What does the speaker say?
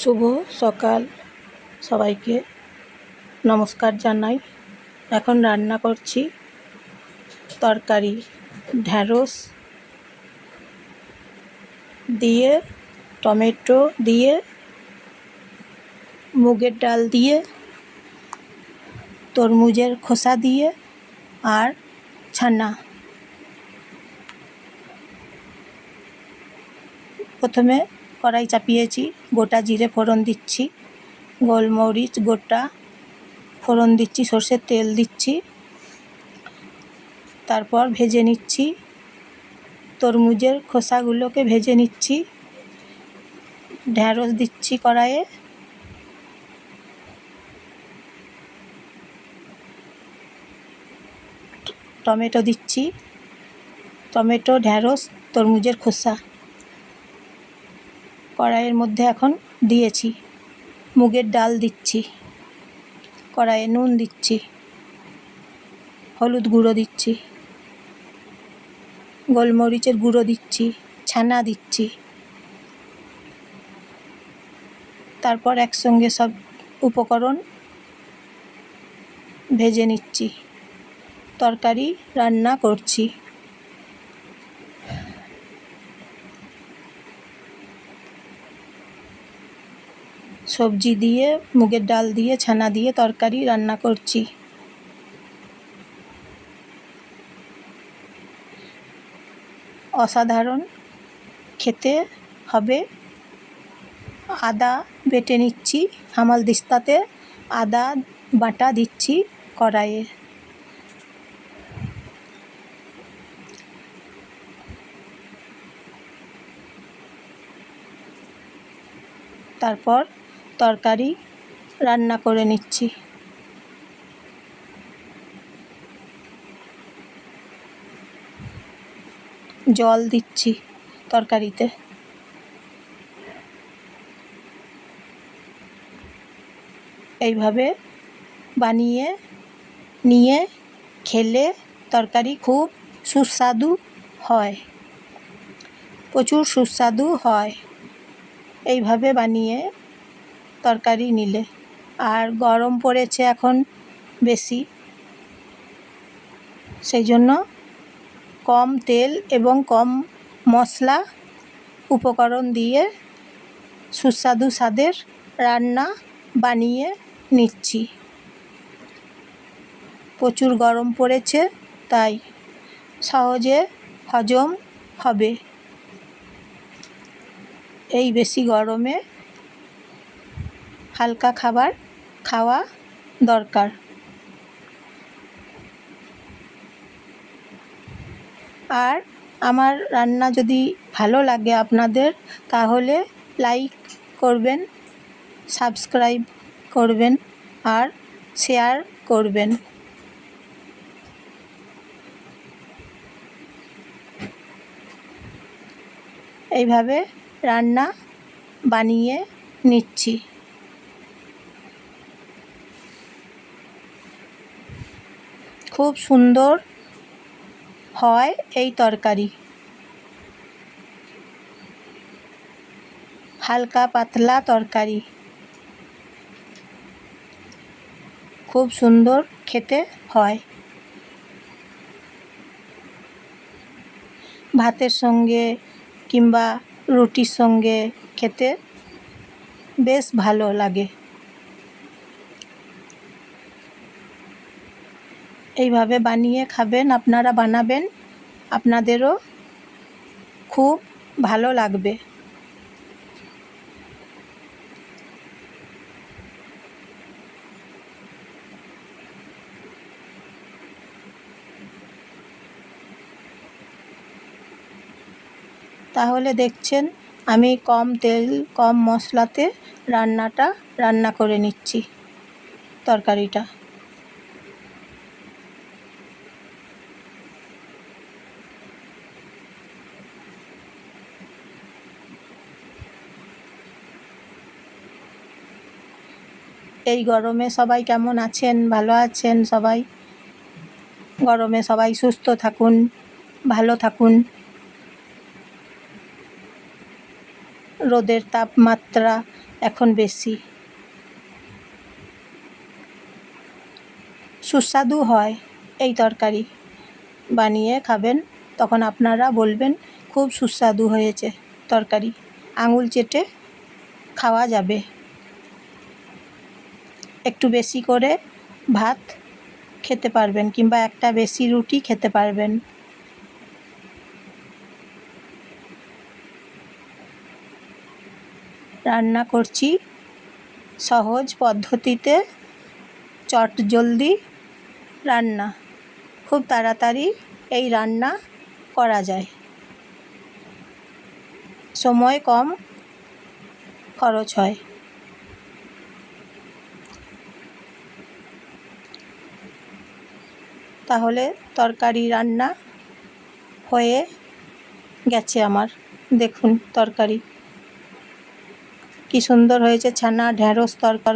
শুভ সকাল সবাইকে। নমস্কার জানাই। এখন রান্না করছি তরকারি, ঢ্যাঁড়স দিয়ে, টমেটো দিয়ে, মুগের ডাল দিয়ে, তরমুজের খোসা দিয়ে আর ছানা। প্রথমে কড়াই চাপিয়েছি, গোটা জিরে ফোড়ন দিচ্ছি, গোলমরিচ গোটা ফোড়ন দিচ্ছি, সর্ষের তেল দিচ্ছি। তারপর ভেজে নিচ্ছি, তরমুজের খোসাগুলোকে ভেজে নিচ্ছি ঢ্যাঁড়স দিচ্ছি কড়াইয়ে। টমেটো দিচ্ছি, টমেটো ঢ্যাঁড়স তরমুজের খোসা। কড়াইয়ের মধ্যে এখন দিয়েছি। মুগের ডাল দিচ্ছি। কড়াইয়ে নুন দিচ্ছি। হলুদ গুঁড়ো দিচ্ছি। গোলমরিচের গুঁড়ো দিচ্ছি। ছানা দিচ্ছি। তারপর একসঙ্গে সব উপকরণ ভেজে নিচ্ছি। তরকারি রান্না করছি। সবজি দিয়ে, মুগের ডাল দিয়ে, ছানা দিয়ে তরকারি রান্না করছি। অসাধারণ। খেতে হবে। আদা বেটে নিচ্ছি, হামাল দিস্তাতে আদা বাটা দিচ্ছি কড়াইয়ে। তারপর তরকারি রান্না করে নিচ্ছি। জল দিচ্ছি তরকারিতে। এইভাবে বানিয়ে, নিয়ে খেলে তরকারি খুব সুস্বাদু হয়। প্রচুর সুস্বাদু হয়। এইভাবে বানিয়ে তরকারি নিলে। আর গরম পড়েছে এখন বেশি। সেই জন্য কম তেল এবং কম মশলা উপকরণ দিয়ে সুস্বাদু স্বাদের রান্না বানিয়ে নিচ্ছি। প্রচুর গরম পড়েছে, তাই সহজে হজম হবে। এই বেশি গরমে হালকা খাবার খাওয়া দরকার। আর আমার রান্না যদি ভালো লাগে আপনাদের, তাহলে লাইক করবেন, সাবস্ক্রাইব করবেন, আর শেয়ার করবেন। এইভাবে রান্না বানিয়ে নিচ্ছি। খুব সুন্দর হয় এই তরকারি। হালকা পাতলা তরকারি। খুব সুন্দর খেতে হয়। ভাতের সঙ্গে কিংবা রুটির সঙ্গে খেতে বেশ ভালো লাগে। এইভাবে বানিয়ে খাবেন, আপনারা বানাবেন, আপনাদেরও খুব ভালো লাগবে। তাহলে দেখছেন, আমি কম তেল, কম মশলাতে রান্নাটা, রান্না করে নিচ্ছি, তরকারিটা। এই গরমে সবাই কেমন আছেন? ভালো আছেন সবাই? গরমে সবাই সুস্থ থাকুন, ভালো থাকুন। রোদের তাপমাত্রা এখন বেশি। সুস্বাদু হয় এই তরকারি। বানিয়ে খাবেন, তখন আপনারা বলবেন, খুব সুস্বাদু হয়েছে তরকারি। আঙুল চেটে খাওয়া যাবে। একটু বেশি করে ভাত খেতে পারবেন কিংবা একটা বেশি রুটি খেতে পারবেন। রান্না করছি সহজ পদ্ধতিতে চট জলদি রান্না। খুব তাড়াতাড়ি এই রান্না করা যায়। সময় কম খরচ হয়। তাহলে তরকারি রান্না হয়ে গেছে আমার। দেখুন তরকারি। কি সুন্দর হয়েছে ছানা ঢ্যাঁড়স তরকারি।